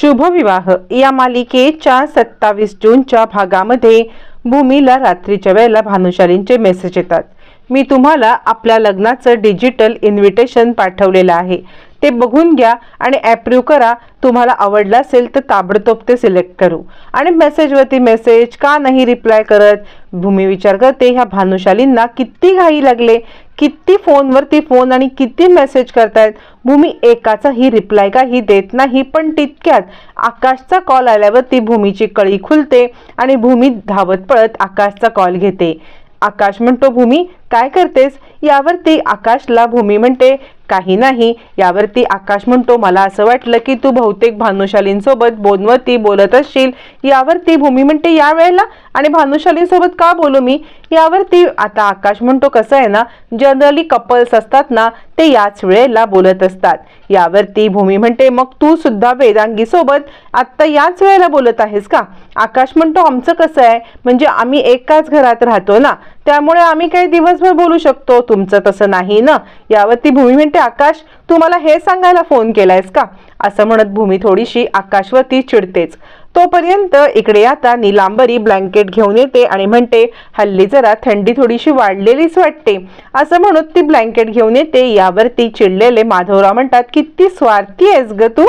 शुभविवाह. या मालिकेच्या सत्तावीस जूनच्या भागामध्ये भूमीला रात्रीच्या वेळेला भानुशालींचे मेसेज येतात. मी तुम्हाला आपल्या लग्नाचं डिजिटल इन्व्हिटेशन पाठवलेलं आहे. ते बघून घ्या आणि ॲप्रूव्ह करा. तुम्हाला आवडला असेल तर ताबडतोब ते सिलेक्ट करू. आणि मेसेजवरती मेसेज का नाही रिप्लाय करत? भूमी विचार करते ह्या भानुशालींना किती घाई लागले. किती फोनवरती फोन आणि किती मेसेज करतायत. भूमी एकाचाही रिप्लाय काही देत नाही पण तितक्यात आकाशचा कॉल आल्यावरती भूमीची कळी खुलते आणि भूमी धावत पळत आकाशचा कॉल घेते. आकाश म्हणतो भूमी काय करतेस? यावरती आकाशला भूमी म्हणते. काही नाही. यावरती आकाश म्हणतो मला असं वाटलं की तू बहुतेक भानुशालींसोबत बोनवती बोलत असशील. यावरती भूमी म्हणते या वेळेला? आणि भानुशालींसोबत का बोलू मी? यावरती आता आकाश म्हणतो कसं आहे ना? जनरली कपल्स असतात ना ते याच वेळेला बोलत असतात. यावरती भूमी म्हणते मग तू सुद्धा वेदांगीसोबत आत्ता याच वेळेला बोलत आहेस का? आकाश म्हणतो आमचं कसं आहे? म्हणजे आम्ही एकाच घरात राहतो ना त्यामुळे आम्ही काही दिवसभर बोलू शकतो. तुमचं तसं नाही ना? यावरती भूमी म्हणते आकाश तू मला हे सांगायला फोन केलायस का? असं म्हणत भूमी थोडीशी आकाशवरती चिडतेच. तोपर्यंत इकडे आता निलांबरी ब्लँकेट घेऊन येते आणि म्हणते हल्ली जरा थंडी थोडीशी वाढलेलीच वाटते. असं म्हणत ती ब्लँकेट घेऊन येते. यावरती चिडलेले माधवराव म्हणतात किती स्वार्थी आहेस ग तू?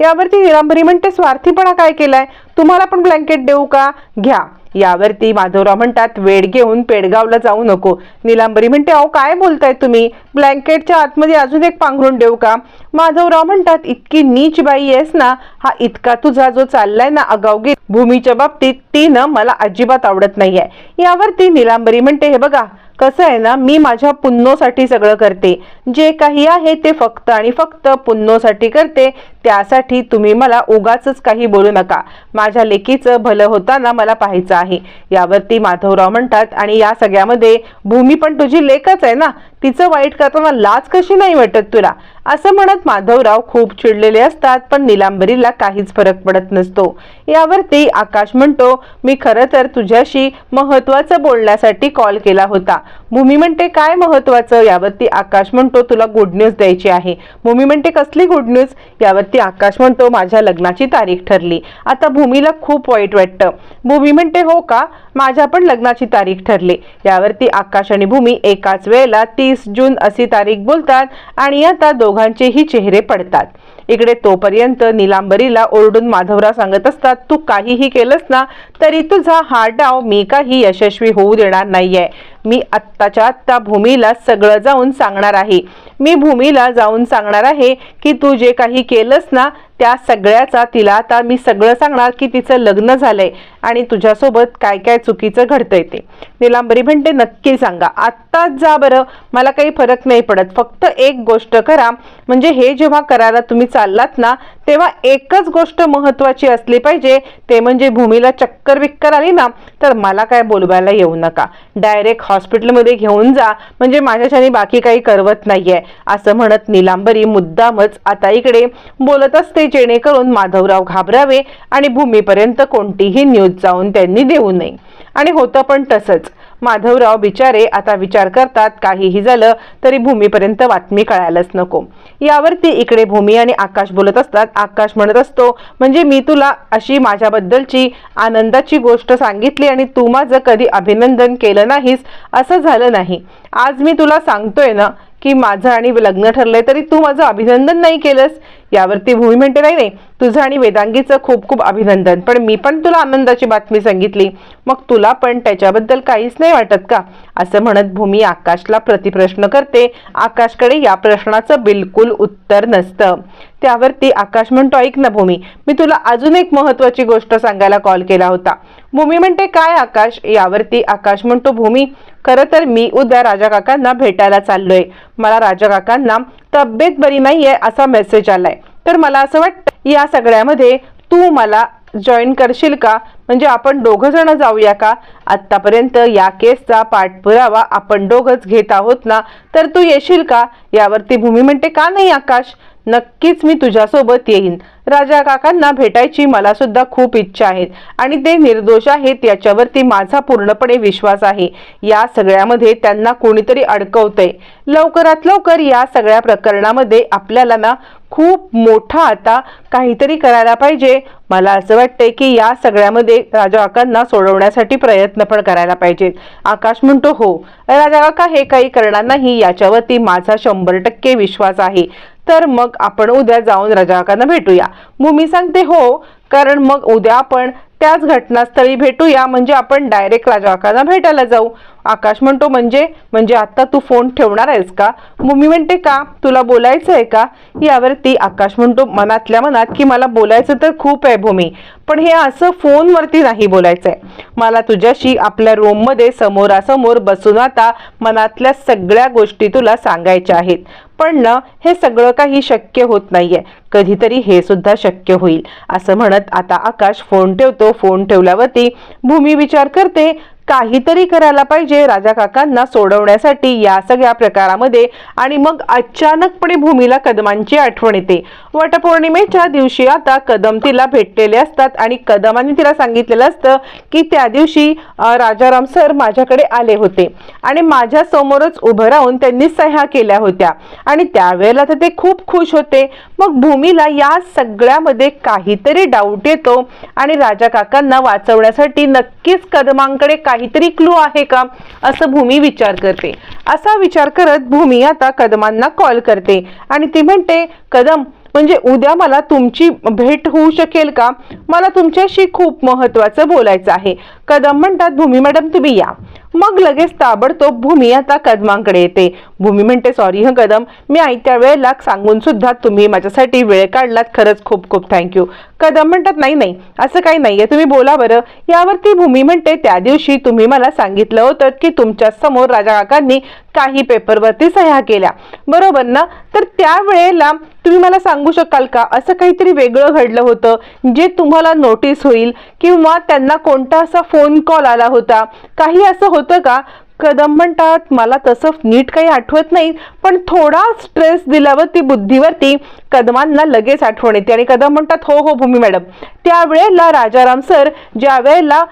यावरती निलांबरी म्हणते स्वार्थीपणा काय केलाय? तुम्हाला पण ब्लँकेट देऊ का? घ्या. यावरती माधवराव म्हणतात वेळ घेऊन पेडगावला जाऊ नको. निलांबरी म्हणते अहो काय बोलताय तुम्ही? ब्लँकेटच्या आतमध्ये अजून एक पांघरून देऊ का? माधवराव म्हणतात इतकी नीच बाई आहेस ना हा इतका तुझा जो चाललाय ना अगावगी भूमीच्या बाबतीत ती ना मला अजिबात आवडत नाहीये. यावरती निलांबरी म्हणते हे बघा कसं आहे ना मी माझ्या पुन्नोसाठी सगळं करते. जे काही आहे ते फक्त आणि फक्त पुन्नोसाठी करते. त्यासाठी तुम्ही मला उगाच काही बोलू नका. माझ्या लेकीचं भलं होताना मला पाहायचं आहे. यावरती माधवराव म्हणतात आणि या सगळ्यामध्ये भूमी पण तुझी लेखच आहे ना? तिचं वाईट करताना लाज कशी नाही वाटत तुला? असं म्हणत माधवराव खूप चिडलेले असतात पण निलांबरीला काहीच फरक पडत नसतो. यावरती आकाश म्हणतो मी खरं तर तुझ्याशी महत्वाचं बोलण्यासाठी कॉल केला होता. भूमी म्हणते काय महत्वाचं? यावरती आकाश म्हणतो तुला गुड न्यूज द्यायची आहे. भूमी म्हणते कसली गुड न्यूज यावरती आकाश म्हणतो माझ्या लग्नाची तारीख ठरली. आता भूमीला खूप वाईट वाटतं. भूमी म्हणते हो का? माझ्या पण लग्नाची तारीख ठरली. यावरती आकाश आणि भूमी एकाच वेळेला तीस जून अशी तारीख बोलतात आणि आता दोघांचेही चेहरे पडतात. इकडे तोपर्यंत निलांबरीला ओरडून माधवराव सांगत असतात तू काहीही केलंस ना तरी तुझा हा डाव मी काही यशस्वी होऊ देणार नाहीये. मी आत्ताच्या आत्ता भूमीला सगळं जाऊन सांगणार आहे. मी भूमीला जाऊन सांगणार आहे की तू जे काही केलंस ना त्या सगळ्याचा तिला आता मी सगळं सांगणार की तिचं लग्न झालंय आणि तुझ्यासोबत काय काय चुकीचं घडतंय ते. निलांबरी म्हणते नक्की सांगा. आत्ताच जा बरं. मला काही फरक नाही पडत. फक्त एक गोष्ट करा. म्हणजे हे जेव्हा करायला तुम्ही चाललात ना तेव्हा एकच गोष्ट महत्वाची असली पाहिजे ते म्हणजे भूमीला चक्कर विक्कर आली ना तर मला काय बोलवायला येऊ नका. डायरेक्ट हॉस्पिटलमध्ये घेऊन जा म्हणजे माझ्याच्याने बाकी काही करवत नाहीये. असं म्हणत निलांबरी मुद्दामच आता इकडे बोलत असते जेणेकरून माधवराव घाबरावे आणि भूमीपर्यंत कोणतीही न्यूज जाऊन त्यांनी देऊ नये. आणि होतं पण तसंच. माधवराव बिचारे आता विचार करतात काहीही झालं तरी भूमीपर्यंत बातमी कळायलाच नको. यावरती इकडे भूमी आणि आकाश बोलत असतात. आकाश म्हणत असतो म्हणजे मी तुला अशी माझ्याबद्दलची आनंदाची गोष्ट सांगितली आणि तू माझं कधी अभिनंदन केलं नाहीस असं झालं नाही. आज मी तुला सांगतोय ना की माझं आणि लग्न ठरलंय तरी तू माझं अभिनंदन नाही केलंस. यावरती भूमी म्हणते नाही नाही तुझं आणि वेदांगीचं खूप खूप अभिनंदन. पण मी पण तुला आनंदाची बातमी सांगितली. मग तुला पण त्याच्याबद्दल काहीच नाही वाटत का? असं म्हणत भूमी आकाशला प्रतिप्रश्न करते. आकाशकडे या प्रश्नाचं बिलकुल उत्तर नसतं. त्यावरती आकाश म्हणतो ऐक ना भूमी मी तुला अजून एक महत्वाची गोष्ट सांगायला कॉल केला होता. भूमी म्हणते काय आकाश? यावरती आकाश म्हणतो भूमी. खरं तर मी उद्या राजा काकांना भेटायला चाललोय. मला राजा काकांना तब्येत बरी नाहीये असा मेसेज आलाय. तर मला असं वाटतं या सगळ्यामध्ये तू मला जॉईन करशील का? म्हणजे आपण दोघं जण जाऊया का? आत्तापर्यंत या केसचा पाठपुरावा आपण दोघंच घेत आहोत ना? तर तू येशील का? यावरती भूमी म्हणते का नाही आकाश? नक्कीच मी तुझ्यासोबत येईन. राजा काकांना भेटायची मला सुद्धा खूप इच्छा आहे आणि ते निर्दोष आहेत याच्यावरती माझा पूर्णपणे विश्वास आहे. या सगळ्यामध्ये त्यांना कोणीतरी अडकवतंय. लवकरात लवकर या सगळ्या प्रकरणामध्ये आपल्याला ना खूप मोठा आता काहीतरी करायला पाहिजे. मला असं वाटतंय की या सगळ्यामध्ये राजा काकांना सोडवण्यासाठी प्रयत्न पण करायला पाहिजेत. आकाश म्हणतो हो राजा काका हे काही करणार नाही. याच्यावरती माझा शंभर टक्के विश्वास आहे. तर मग आपण उद्या जाऊन रजाकांना भेटूया. भूमी सांगते हो कारण मग उद्या आपण त्याच घटनास्थळी भेटूया म्हणजे आपण डायरेक्ट रजाकांना भेटायला जाऊ. आकाश म्हणतो म्हणजे म्हणजे आता तू फोन ठेवणार आहेस का? मम्मी म्हणते का? तुला बोलायचं आहे का? यावरती आकाश म्हणतो मनातल्या मनात की मला बोलायचं तर खूप आहे भूमी पण हे असं फोनवरती नाही बोलायचं आहे मला तुझ्याशी आपल्या रूममध्ये समोरासमोर बसून आता मनातल्या सगळ्या गोष्टी तुला सांगायच्या आहेत. पण ना हे सगळं काही शक्य होत नाहीये. कधीतरी हे सुद्धा शक्य होईल. असं म्हणत आता आकाश फोन ठेवतो. फोन ठेवल्यावरती भूमी विचार करते काहीतरी करायला पाहिजे राजा काकांना सोडवण्यासाठी या सगळ्या प्रकारामध्ये. आणि मग अचानकपणे भूमीला कदमांची आठवण येते. वटपौर्णिमेच्या दिवशी आता कदम तिला भेटलेले असतात. आणि कदमाने तिला सांगितलेलं असतं की त्या दिवशी राजाराम सर माझ्याकडे आले होते. आणि माझ्या समोरच उभं राहून त्यांनी सह्या केल्या होत्या. आणि त्यावेळेला तर ते खूप खुश होते. मग भूमीला या सगळ्यामध्ये काहीतरी डाऊट येतो. आणि राजा काकांना वाचवण्यासाठी नक्कीच कदमांकडे काही काहीतरी क्लू आहे का? असं भूमी विचार करते. असा विचार करत भूमी आता कदमांना कॉल करते. आणि ती म्हणते कदम म्हणजे उद्या मला तुमची भेट होऊ शकेल का? मला तुमच्याशी खूप महत्वाचं बोलायचं आहे. कदम म्हणतात भूमी मॅडम तुम्ही या. मग लगेच ताबडतोब भूमी आता कदमांकडे येते. भूमी म्हणते सॉरी हं कदम. मी आयत्या वेळेला सांगून सुद्धा तुम्ही माझ्यासाठी वेळ काढलात. खरंच खूप खूप थँक्यू कदम म्हणतात नाही नाही. असं काही नाहीये. तुम्ही बोला बरं. यावरती भूमी म्हणते त्या दिवशी तुम्ही मला सांगितलं होतं की तुमच्यासमोर राजा काकांनी काही पेपरवरती सह्या केल्या. बरोबर ना? तर त्यावेळेला तुम्ही मला सांगू शकाल का? असं काहीतरी वेगळं घडलं होतं जे तुम्हाला नोटीस होईल किंवा त्यांना कोणता असा फोन कॉल आला होता. काही असं होतं का? कदम म्हणतात मला तसं नीट काही आठवत नाही पण थोडा स्ट्रेस दिल्यावरती बुद्धीवरती कदमांना लगेच आठवण येते. आणि कदम म्हणतात हो हो भूमी मॅडम. त्यावेळेला राजाराम सर ज्या वेळेला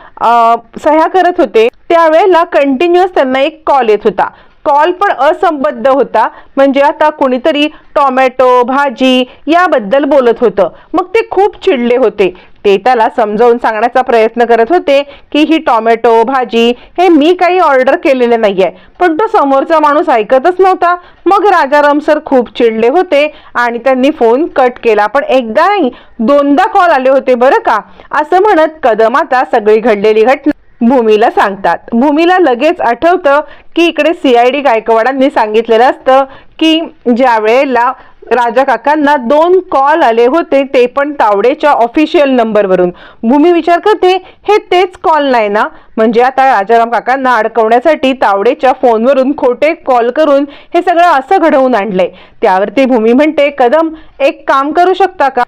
सह्या करत होते त्यावेळेला कंटिन्युअस त्यांना एक कॉल येत होता. कॉल पण असंबद्ध होता म्हणजे आता कोणीतरी टोमॅटो भाजी याबद्दल बोलत होतं. मग ते खूप चिडले होते. ते त्याला समजावून सांगण्याचा प्रयत्न करत होते की ही टोमॅटो भाजी हे मी काही ऑर्डर केलेले नाही आहे पण तो समोरचा माणूस ऐकतच नव्हता. मग राजाराम सर खूप चिडले होते आणि त्यांनी फोन कट केला. पण एकदा नाही दोनदा कॉल आले होते बरं का? असं म्हणत कदम आता सगळी घडलेली घटना भूमीला सांगतात. भूमीला लगेच आठवतं की इकडे सी आय डी गायकवाडांनी सांगितलेलं असतं की ज्या वेळेला राजा काकांना दोन कॉल आले होते ते पण तावडेच्या ऑफिशियल नंबरवरून भूमी विचार करते हे तेच कॉल नाही ना? म्हणजे आता राजाराम काकांना अडकवण्यासाठी तावडेच्या फोनवरून खोटे कॉल करून हे सगळं असं घडवून आणलंय. त्यावरती भूमी म्हणते कदम एक काम करू शकता का?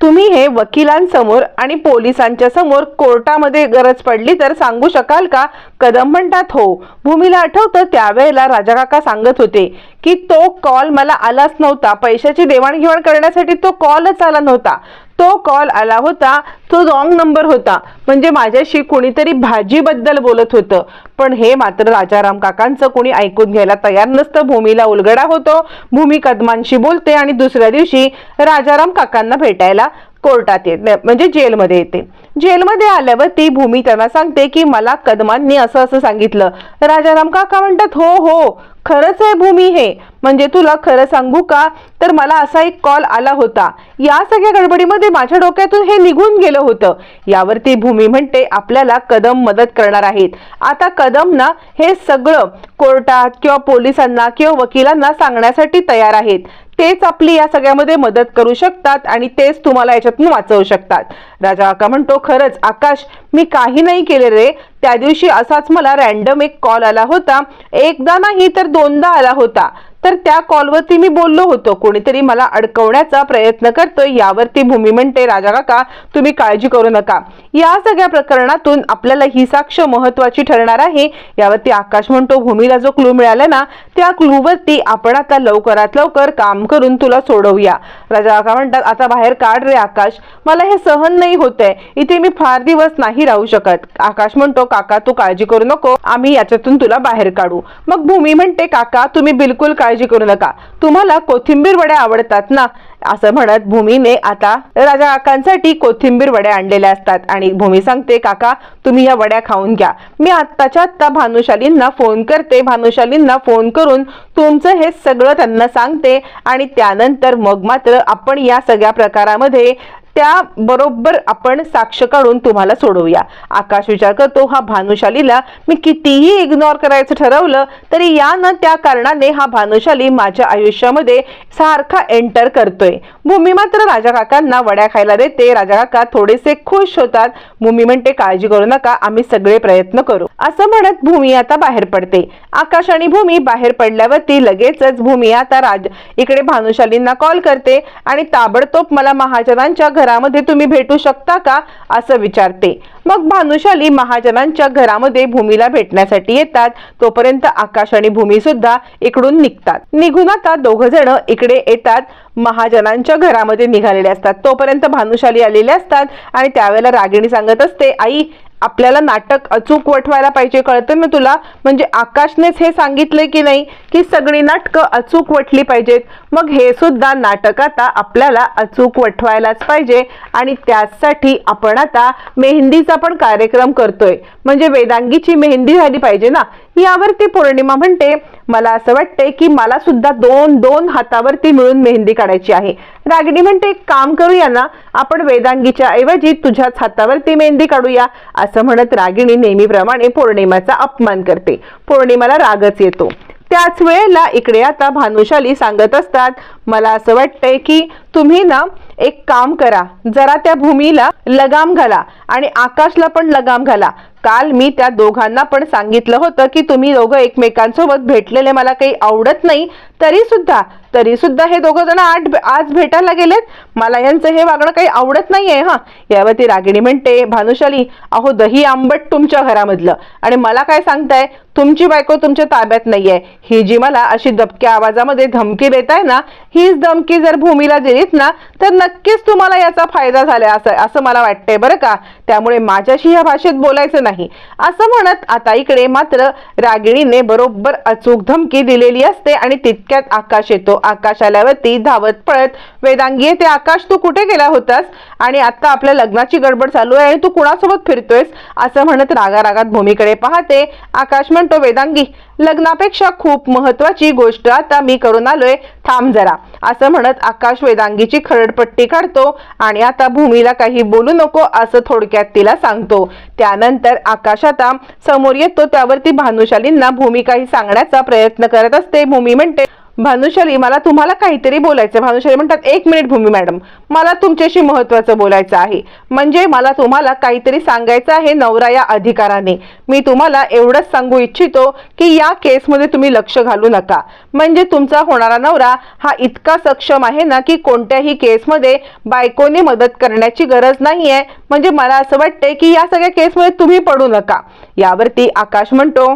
तुम्ही हे वकिलांसमोर आणि पोलिसांच्या समोर कोर्टामध्ये गरज पडली तर सांगू शकाल का? कदम म्हणतात हो. भूमीला आठवतं त्यावेळेला राजा काका सांगत होते की तो कॉल मला आलाच नव्हता. पैशाची देवाणघेवाण करण्यासाठी तो कॉलच आला नव्हता. तो कॉल आला होता. तो रॉंग नंबर होता. म्हणजे माझ्याशी कोणीतरी भाजीबद्दल बोलत होतं. पण हे मात्र राजाराम काकांचं कोणी ऐकून घ्यायला तयार नसतं. भूमीला उलगडा होतो. भूमी कदमांशी बोलते आणि दुसऱ्या दिवशी राजाराम काकांना भेटायला कोर्टात येत म्हणजे जेलमध्ये येते. जेलमध्ये आल्यावर ती भूमी त्यांना सांगते की मला कदमांनी असं असं सांगितलं. राजाराम काका म्हणतात हो हो खरंच आहे भूमी हे. म्हणजे तुला खरं सांगू का? तर मला असा एक कॉल आला होता. या सगळ्या गडबडीमध्ये माझ्या डोक्यातून हे निघून गेलं होतं. यावरती भूमी म्हणते आपल्याला कदम मदत करणार आहेत. आता कदम ना हे सगळं कोर्टात किंवा पोलिसांना किंवा वकिलांना सांगण्यासाठी तयार आहेत. तेच आपली या सगळ्यामध्ये मदत करू शकतात आणि तेच तुम्हाला याच्यातून वाचवू शकतात. राजा काका म्हणतो खरंच आकाश मी काही नाही केले रे. त्या दिवशी असाच मला रॅन्डम एक कॉल आला होता. एकदा नाही तर दोनदा आला होता. तर त्या कॉलवरती मी बोललो होतो. कोणीतरी मला अडकवण्याचा प्रयत्न करतोय. यावरती भूमी म्हणते राजा काका तुम्ही काळजी करू नका. या सगळ्या प्रकरणातून आपल्याला ही साक्ष महत्वाची ठरणार आहे. यावरती आकाश म्हणतो भूमीला जो क्लू मिळाला ना त्या क्लूवरती आपण आता लवकरात लवकर काम करून तुला सोडवूया. राजा काका म्हणतात आता बाहेर काढ रे आकाश. मला हे सहन नाही होतंय. इथे मी फार दिवस नाही राहू शकत. आकाश म्हणतो काका तू काळजी करू नको. आम्ही याच्यातून तुला बाहेर काढू. मग भूमी म्हणते काका तुम्ही बिलकुल काळजी काळजी करू नका. तुम्हाला कोथिंबीर वड्या आवडतात ना? असं म्हणत भूमीने आता राजा काकांसाठी कोथिंबीर वड्या आणलेल्या असतात. आणि भूमी सांगते काका तुम्ही या वड्या खाऊन घ्या. मी आत्ताच्या आत्ता भानुशालींना फोन करते. भानुशालींना फोन करून तुमचं हे सगळं त्यांना सांगते. आणि त्यानंतर मग मात्र आपण या सगळ्या प्रकारामध्ये त्या बरोबर आपण साक्ष काढून तुम्हाला सोडवूया. आकाश विचार करतो हा भानुशालीला मी कितीही इग्नोर करायचं ठरवलं तरी या न त्या कारणाने हा भानुशाली माझ्या आयुष्यामध्ये सारखा एंटर करतोय. भूमी मात्र राजा काकांना वड्या खायला देते. राजा काका थोडेसे खुश होतात. भूमी म्हणते काळजी करू नका आम्ही सगळे प्रयत्न करू. असं म्हणत भूमी आता बाहेर पडते. आकाश आणि भूमी बाहेर पडल्यावरती लगेचच भूमी आता राज इकडे भानुशालींना कॉल करते आणि ताबडतोब मला महाजनांच्या घरामध्ये तुम्ही भेटू शकता का? असं विचारते. मग भानुशाली महाजनांच्या घरामध्ये भूमीला भेटण्यासाठी येतात. तोपर्यंत आकाश आणि भूमी सुद्धा इकडून निघतात. निघून आता दोघ जण इकडे येतात. महाजनांच्या घरामध्ये निघालेले असतात. तोपर्यंत भानुशाली आलेले असतात आणि त्यावेळेला रागिणी सांगत असते आई आपल्याला नाटक अचूक वठवायला पाहिजे कळतं ना तुला? म्हणजे आकाशनेच हे सांगितलंय की नाही की सगळी नाटकं अचूक वठली पाहिजेत. मग हे सुद्धा नाटक आता आपल्याला अचूक वठवायलाच पाहिजे आणि त्यासाठी आपण आता मेहंदीचा पण कार्यक्रम करतोय. म्हणजे वेदांगीची मेहंदी झाली पाहिजे ना? यावरती पौर्णिमा म्हणते मला असं वाटतंय की मला सुद्धा दोन दोन हातावरती मिळून मेहंदी काढायची आहे. रागिणी म्हणते एक काम करूया ना आपण वेदांगीच्या ऐवजी तुझ्याच हातावरती मेहंदी काढूया असं म्हणत रागिणी नेहमीप्रमाणे पौर्णिमाचा अपमान करते. पौर्णिमाला रागच येतो. त्याच वेळेला इकडे आता भानुशाली सांगत असतात मला असं वाटतंय की तुम्ही ना एक काम करा जरा त्या भूमीला लगाम घाला आणि आकाशला पण लगाम घाला. काल मी त्या दोघांना पण सांगितलं होतं की तुम्ही दोघं एकमेकांसोबत भेटलेले मला काही आवडत नाही तरी सुद्धा तरी सुद्धा हे दोघं जण आठ आज भेटायला गेलेत. मला यांचं हे वागणं काही आवडत नाहीये हा. यावरती रागिणी म्हणते भानुशाली अहो दही आंबट तुमच्या घरामधलं. आणि मला काय सांगताय तुमची बायको तुमच्या ताब्यात नाहीये. ही जी मला अशी दबक्या आवाजामध्ये धमकी देताय ना हीच धमकी जर भूमीला दिलीत ना तर नक्कीच तुम्हाला याचा फायदा झाला असं असं मला वाटतंय बरं का. त्यामुळे माझ्याशी या भाषेत बोलायचं नाही. असं म्हणत आता इकडे मात्र रागिणीने बरोबर अचूक धमकी दिलेली असते आणि तितक्यात आकाश येतो. आकाश आल्यावरती धावत पळत वेदांगी ते आकाश तू कुठे गेला होतास? आणि आता आपल्या लग्नाची गडबड चालू आहे आणि तू कुणासोबत फिरतोयस? असं म्हणत रागा रागात भूमीकडे पाहते. आकाश म्हणतो वेदांगी लग्नापेक्षा खूप महत्वाची गोष्ट आता मी करून आलोय. थांब जरा. असं म्हणत आकाश वेदांगीची खरडपट्टी काढतो आणि आता भूमीला काही बोलू नको असं थोडक्यात तिला सांगतो. त्यानंतर आकाश आता समोर येतो. त्यावरती भानुशालींना भूमी काही सांगण्याचा प्रयत्न करत असते. भूमी म्हणते भानुशाली मला तुम्हाला काहीतरी बोलायचं भानुशाली म्हणतात एक मिनिट भूमी मॅडम मला तुमच्याशी महत्वाचं बोलायचं आहे. म्हणजे मला तुम्हाला काहीतरी सांगायचं आहे नवरा या अधिकाराने. मी तुम्हाला एवढंच सांगू इच्छितो की या केसमध्ये तुम्ही लक्ष घालू नका. म्हणजे तुमचा होणारा नवरा हा इतका सक्षम आहे ना की कोणत्याही केसमध्ये बायकोने मदत करण्याची गरज नाही आहे म्हणजे मला असं वाटते की या सगळ्या केसमध्ये तुम्ही पडू नका. यावरती आकाश म्हणतो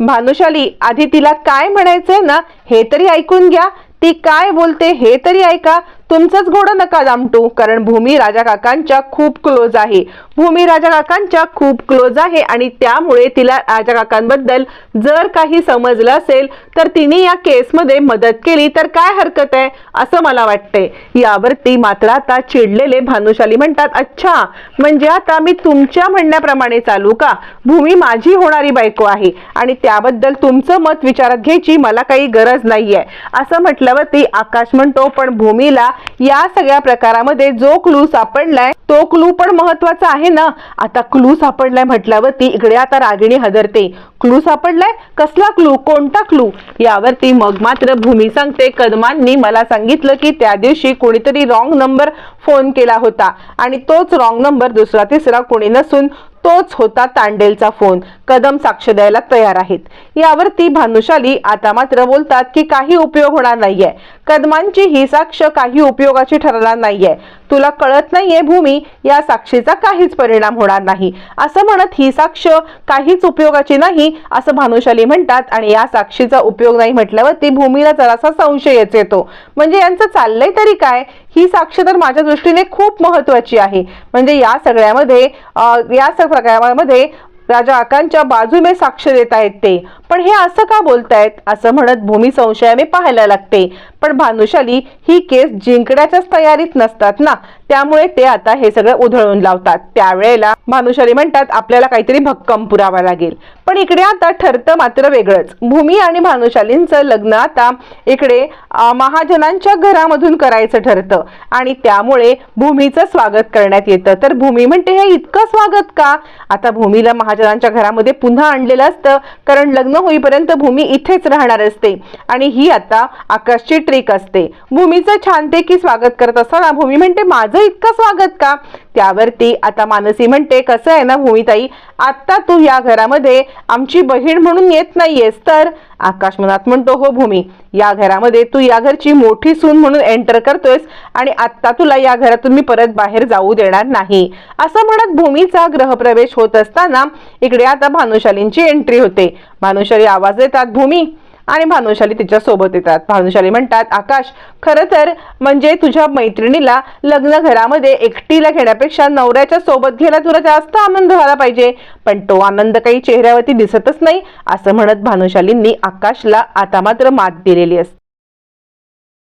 भानुशाली आधी तिला काय म्हणायचंय ना हे तरी ऐकून घ्या. ती काय बोलते हे तरी ऐका. तुमचंच घोडं नका दामटू कारण भूमी राजा काकांच्या खूप क्लोज आहे. भूमी राजा काकांच्या खूप क्लोज आहे आणि त्यामुळे तिला राजा काकांबद्दल जर काही समजलं असेल तर तिने या केसमध्ये मदत केली तर काय हरकत आहे? असं मला वाटतंय. यावरती मात्र आता चिडलेले भानुशाली म्हणतात अच्छा म्हणजे आता मी तुमच्या म्हणण्याप्रमाणे चालू का? भूमी माझी होणारी बायको आहे आणि त्याबद्दल तुमचं मत विचारात घ्यायची मला काही गरज नाहीये. असं म्हटल्यावरती आकाश म्हणतो पण भूमीला या सगळ्या प्रकारामध्ये जो क्लू सापडलाय तो क्लू पण महत्त्वाचा आहे ना? आता क्लू सापडलाय म्हटल्यावरती इकडे आता रागिणी हदरते क्लू सापडलाय? कसला क्लू कोणता क्लू यावरती मग मात्र भूमी सांगते. कदमांनी मला सांगितलं की त्या दिवशी कोणीतरी रॉंग नंबर फोन केला होता. आणि तोच रॉंग नंबर दुसरा तिसरा कोणी नसून तोच होता तांडेलचा फोन कदम साक्ष द्यायला तयार आहेत. यावरती भानुशाली आता मात्र बोलतात की काही उपयोग होणार नाहीये. कदमांची ही साक्ष काही उपयोगाची ठरणार नाहीये. तुला कळत नाहीये भूमी या साक्षीचा काहीच परिणाम होणार नाही. असं म्हणत ही साक्ष काहीच उपयोगाची नाही असं भानुशाली म्हणतात आणि या साक्षीचा उपयोग नाही म्हटल्यावरती भूमीला जरासा संशयच येतो. म्हणजे यांचं चाललंय तरी काय? ही साक्ष तर माझ्या दृष्टीने खूप महत्वाची आहे. म्हणजे या सगळ्यामध्ये या सगळ्यामध्ये राजा आकांच्या बाजूने साक्ष देत आहेत ते. पण हे असं का बोलतायत? असं म्हणत भूमी संशयाने पाहायला लागते. पण भानुशाली ही केस जिंकण्याच्याच तयारीत नसतात ना. त्यामुळे ते आता हे सगळं उधळून लावतात. त्यावेळेला भानुशाली म्हणतात आपल्याला काहीतरी भक्कम पुरावा लागेल. पण इकडे आता ठरतं मात्र वेगळंच. भूमी आणि भानुशालींचं लग्न आता इकडे महाजनांच्या घरामधून करायचं ठरतं. आणि त्यामुळे भूमीचं स्वागत करण्यात येतं. तर भूमी म्हणते हे इतकं स्वागत का? आता भूमीला महाजनांच्या घरामध्ये पुन्हा आणलेलं असतं. कारण लग्न होईपर्यंत भूमी इथेच राहणार असते. आणि ही आता आकाशची ट्रिक असते. भूमीचं छानपैकी स्वागत करत असताना भूमी म्हणते माझं इतकं स्वागत का? त्यावरती आता मानसी म्हणते कसं आहे ना भूमिताई आत्ता तू या घरामध्ये आमची बहीण म्हणून येत नाहीयेस तर? आकाश मनात म्हणतो हो भूमी या घरामध्ये तू या घरची मोठी सून म्हणून एंटर करतोयस आणि आत्ता तुला या घरातून मी परत बाहेर जाऊ देणार नाही. असं म्हणत भूमीचा ग्रहप्रवेश होत असताना इकडे आता भानुशालींची एंट्री होते. भानुशाली आवाज देतात भूमी आणि भानुशाली तिच्या सोबत येतात. भानुशाली म्हणतात आकाश खरं तर म्हणजे तुझ्या मैत्रिणीला लग्न घरामध्ये एकटीला घेण्यापेक्षा नवऱ्याच्या सोबत घ्यायला तुला जास्त आनंद व्हायला पाहिजे. पण तो आनंद काही चेहऱ्यावरती दिसतच नाही असं म्हणत भानुशालींनी आकाशला आता मात्र मात दिलेली असते.